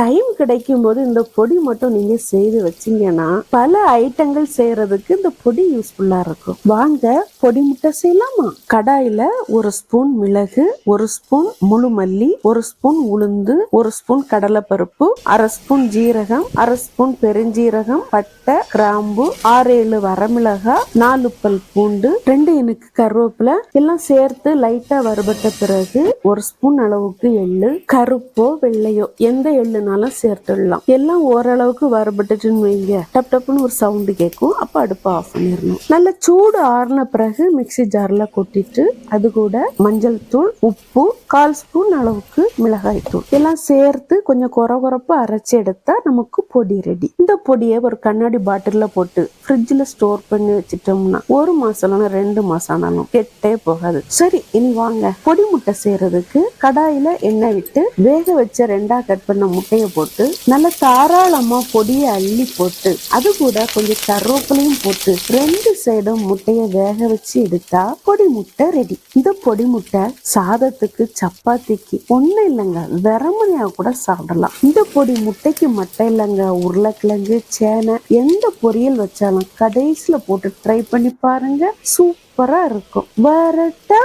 Time கிடைக்கும் போது இந்த பொடி மட்டும் நீங்க செய்து வச்சீங்கன்னா பல ஐட்டங்கள் செய்யறதுக்கு இந்த பொடி யூஸ்ஃபுல்லா இருக்கும். வாங்க பொடி முட்டை செய்யலாமா? கடாயில ஒரு ஸ்பூன் மிளகு ஒரு ஸ்பூன் முழு மல்லி ஒரு ஸ்பூன் உளுந்து ஒரு ஸ்பூன் கடலைப்பருப்பு அரை ஸ்பூன் ஜீரகம் அரை ஸ்பூன் பெருஞ்சீரகம் பட்டை கிராம்பு ஆறு ஏழு வரமிளகா நாலு பல் பூண்டு ரெண்டு எனக்கு கருவேப்பிலை எல்லாம் சேர்த்து லைட்டா வறுபட்ட பிறகு ஒரு ஸ்பூன் அளவுக்கு எள்ளு கருப்போ வெள்ளையோ எந்த வேணாலும் சேர்த்துடலாம். எல்லாம் ஓரளவுக்கு வறுபட்டுச்சுன்னு வைங்க. டப் டப்புன்னு ஒரு சவுண்டு கேட்கும். அப்போ அடுப்பை ஆஃப் பண்ணிடணும். நல்ல சூடு ஆறின பிறகு மிக்ஸி ஜாரில் கொட்டிட்டு அது கூட மஞ்சள் தூள் உப்பு கால் ஸ்பூன் அளவுக்கு மிளகாய் தூள். எல்லாம் சேர்த்து கொஞ்சம் குற குறப்பு அரைச்சி எடுத்தா நமக்கு பொடி ரெடி இந்த பொடியை ஒரு கண்ணாடி பாட்டிலில் போட்டு ஃப்ரிட்ஜில் ஸ்டோர் பண்ணி வச்சிட்டோம்னா ஒரு மாசம் ரெண்டு மாசம் ஆனாலும் கெட்டே போகாது. சரி இனி வாங்க. பொடி முட்டை செய்யறதுக்கு கடாயில எண்ணெய் விட்டு வேக வச்ச ரெண்டா கட் பண்ண முட்டை முட்டையை போட்டு நல்லா தாராளமா பொடியை அள்ளி போட்டு அது கூட கொஞ்சம் கருவேப்பிலையும் போட்டு ரெண்டு சைடும் முட்டையை வேக வச்சு எடுத்தா பொடி முட்டை ரெடி இந்த பொடி முட்டை சாதத்துக்கு சப்பாத்திக்கு ஒண்ணு இல்லைங்க. வெறமனையா கூட சாப்பிடலாம். இந்த பொடி முட்டைக்கு மட்டும் இல்லைங்க. உருளைக்கிழங்கு சேனை எந்த பொரியல் வச்சாலும் கடைசியில போட்டு ட்ரை பண்ணி பாருங்க. சூப்பரா இருக்கும். வரட்டா!